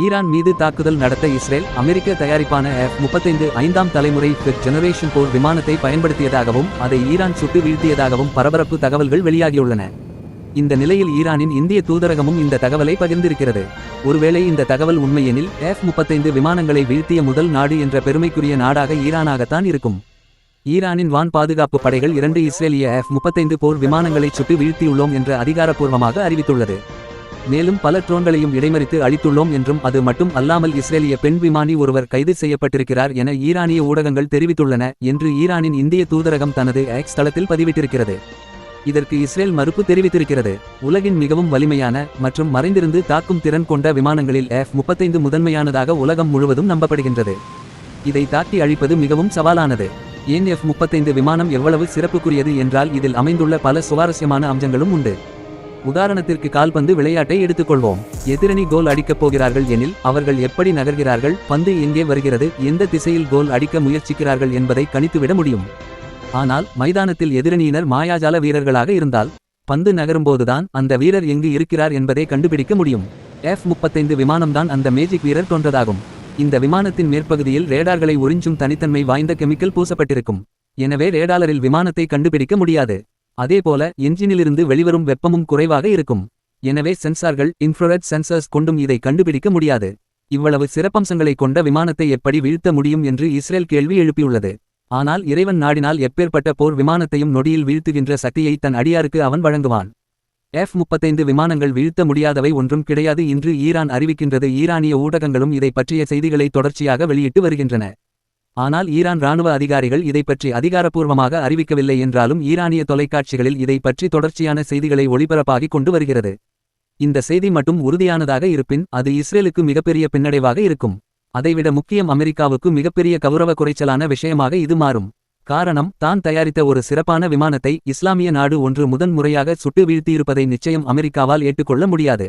Iran மீது தாக்குதல் நடத்த இஸ்ரேல் அமெரிக்க தயாரிப்பான எஃப் முப்பத்தைந்து ஐந்தாம் தலைமுறை ஃபிஃப்த் ஜெனரேஷன் போர் விமானத்தை பயன்படுத்தியதாகவும் அதை ஈரான் சுட்டு வீழ்த்தியதாகவும் பரபரப்பு தகவல்கள் வெளியாகியுள்ளன. இந்த நிலையில் ஈரானின் இந்திய தூதரகமும் இந்த தகவலை பகிர்ந்திருக்கிறது. ஒருவேளை இந்த தகவல் உண்மையெனில் எஃப் முப்பத்தைந்து விமானங்களை வீழ்த்திய முதல் நாடு என்ற பெருமைக்குரிய நாடாக ஈரானாகத்தான் இருக்கும். ஈரானின் வான் பாதுகாப்பு படைகள் இரண்டு இஸ்ரேலிய எஃப் முப்பத்தைந்து போர் விமானங்களை சுட்டு வீழ்த்தியுள்ளோம் என்று அதிகாரப்பூர்வமாக அறிவித்துள்ளது. மேலும் பல ட்ரோன்களையும் இடைமறித்து அளித்துள்ளோம் என்றும் அது மட்டும் அல்லாமல் இஸ்ரேலிய பெண் விமானி ஒருவர் கைது செய்யப்பட்டிருக்கிறார் என ஈரானிய ஊடகங்கள் தெரிவித்துள்ளன என்று ஈரானின் இந்திய தூதரகம் தனது எக்ஸ் தளத்தில் பதிவிட்டிருக்கிறது. இதற்கு இஸ்ரேல் மறுப்பு தெரிவித்திருக்கிறது. உலகின் மிகவும் வலிமையான மற்றும் மறைந்திருந்து தாக்கும் திறன் கொண்ட விமானங்களில் எஃப் முப்பத்தைந்து முதன்மையானதாக உலகம் முழுவதும் நம்பப்படுகின்றது. இதை தாக்கி அழிப்பது மிகவும் சவாலானது. ஏன் எஃப் முப்பத்தைந்து விமானம் எவ்வளவு சிறப்புக்குரியது என்றால் இதில் அமைந்துள்ள பல சுவாரஸ்யமான அம்சங்களும் உண்டு. உதாரணத்திற்கு கால்பந்து விளையாட்டை எடுத்துக்கொள்வோம். எதிரணி கோல் அடிக்கப் போகிறார்கள் எனில் அவர்கள் எப்படி நகர்கிறார்கள் பந்து எங்கே வருகிறது எந்த திசையில் கோல் அடிக்க முயற்சிக்கிறார்கள் என்பதை கணித்துவிட முடியும். ஆனால் மைதானத்தில் எதிரணியினர் மாயாஜால வீரர்களாக இருந்தால் பந்து நகரும்போதுதான் அந்த வீரர் எங்கு இருக்கிறார் என்பதை கண்டுபிடிக்க முடியும். எஃப் முப்பத்தைந்து விமானம்தான் அந்த மேஜிக் வீரர் தோன்றதாகும் இந்த விமானத்தின் மேற்பகுதியில் ரேடார்களை உறிஞ்சும் தனித்தன்மை வாய்ந்த கெமிக்கல் பூசப்பட்டிருக்கும். எனவே ரேடாலரில் விமானத்தை கண்டுபிடிக்க முடியாது. அதேபோல என்ஜினிலிருந்து வெளிவரும் வெப்பமும் குறைவாக இருக்கும். எனவே சென்சார்கள் இன்ஃப்ராரெட் சென்சர்ஸ் கொண்டும் இதை கண்டுபிடிக்க முடியாது. இவ்வளவு சிறப்பம்சங்களை கொண்ட விமானத்தை எப்படி வீழ்த்த முடியும் என்று இஸ்ரேல் கேள்வி எழுப்பியுள்ளது. ஆனால் இறைவன் நாடினால் எப்பேற்பட்ட போர் விமானத்தையும் நொடியில் வீழ்த்துகின்ற சக்தியை தன் அடியாருக்கு அவன் வழங்குவான். எஃப் முப்பத்தைந்து விமானங்கள் வீழ்த்த முடியாதவை ஒன்றும் கிடையாது இன்று ஈரான் அறிவிக்கின்றது. ஈரானிய ஊடகங்களும் இதை பற்றிய செய்திகளை தொடர்ச்சியாக வெளியிட்டு வருகின்றன. ஆனால் ஈரான் ராணுவ அதிகாரிகள் இதை பற்றி அதிகாரப்பூர்வமாக அறிவிக்கவில்லை என்றாலும் ஈரானிய தொலைக்காட்சிகளில் இதை பற்றி தொடர்ச்சியான செய்திகளை ஒளிபரப்பாகிக் கொண்டு வருகிறது. இந்த செய்தி மட்டும் உறுதியானதாக இருப்பின் அது இஸ்ரேலுக்கு மிகப்பெரிய பின்னடைவாக இருக்கும். அதைவிட முக்கியம் அமெரிக்காவுக்கு மிகப்பெரிய கௌரவ குறைச்சலான விஷயமாக இது மாறும். காரணம் தான் தயாரித்த ஒரு சிறப்பான விமானத்தை இஸ்லாமிய நாடு ஒன்று முதன் முறையாக சுட்டு வீழ்த்தியிருப்பதை நிச்சயம் அமெரிக்காவால் ஏற்றுக்கொள்ள முடியாது.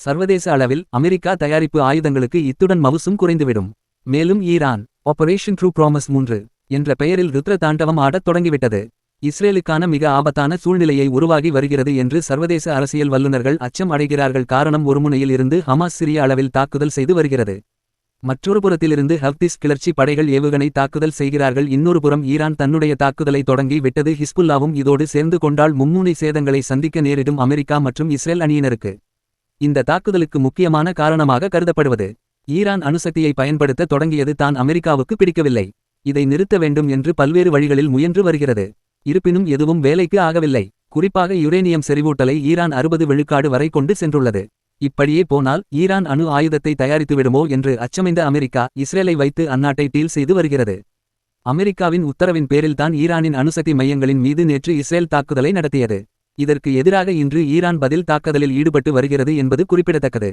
சர்வதேச அளவில் அமெரிக்கா தயாரிப்பு ஆயுதங்களுக்கு இத்துடன் மவுசும் குறைந்துவிடும். மேலும் ஈரான் ஆபரேஷன் ட்ரூ ப்ராமஸ் மூன்று என்ற பெயரில் ருத்ர தாண்டவம் ஆடத் தொடங்கிவிட்டது. இஸ்ரேலுக்கான மிக ஆபத்தான சூழ்நிலையை உருவாகி வருகிறது என்று சர்வதேச அரசியல் வல்லுநர்கள் அச்சம் அடைகிறார்கள். காரணம் ஒருமுனையில் இருந்து ஹமாஸ் சிறிய அளவில் தாக்குதல் செய்து வருகிறது. மற்றொரு புறத்திலிருந்து ஹவ்திஸ் கிளர்ச்சி படைகள் ஏவுகணை தாக்குதல் செய்கிறார்கள். இன்னொரு புறம் ஈரான் தன்னுடைய தாக்குதலை தொடங்கி விட்டது. ஹிஸ்புல்லாவும் இதோடு சேர்ந்து கொண்டால் மும்முனை சேதங்களை சந்திக்க நேரிடும் அமெரிக்கா மற்றும் இஸ்ரேல் அணியினருக்கு. இந்த தாக்குதலுக்கு முக்கியமான காரணமாக கருதப்படுவது. ஈரான் அணுசக்தியை பயன்படுத்த தொடங்கியது தான் அமெரிக்காவுக்கு பிடிக்கவில்லை. இதை நிறுத்த வேண்டும் என்று பல்வேறு வழிகளில் முயன்று வருகிறது. இருப்பினும் எதுவும் வேலைக்கு ஆகவில்லை. குறிப்பாக யுரேனியம் செறிவூட்டலை ஈரான் அறுபது விழுக்காடு வரை கொண்டு சென்றுள்ளது. இப்படியே போனால் ஈரான் அணு ஆயுதத்தை தயாரித்துவிடுமோ என்று அச்சமைந்த அமெரிக்கா இஸ்ரேலை வைத்து அந்நாட்டை டீல் செய்து வருகிறது. அமெரிக்காவின் உத்தரவின் பேரில்தான் ஈரானின் அணுசக்தி மையங்களின் மீது நேற்று இஸ்ரேல் தாக்குதலை நடத்தியது. இதற்கு எதிராக இன்று ஈரான் பதில் தாக்குதலில் ஈடுபட்டு வருகிறது என்பது குறிப்பிடத்தக்கது.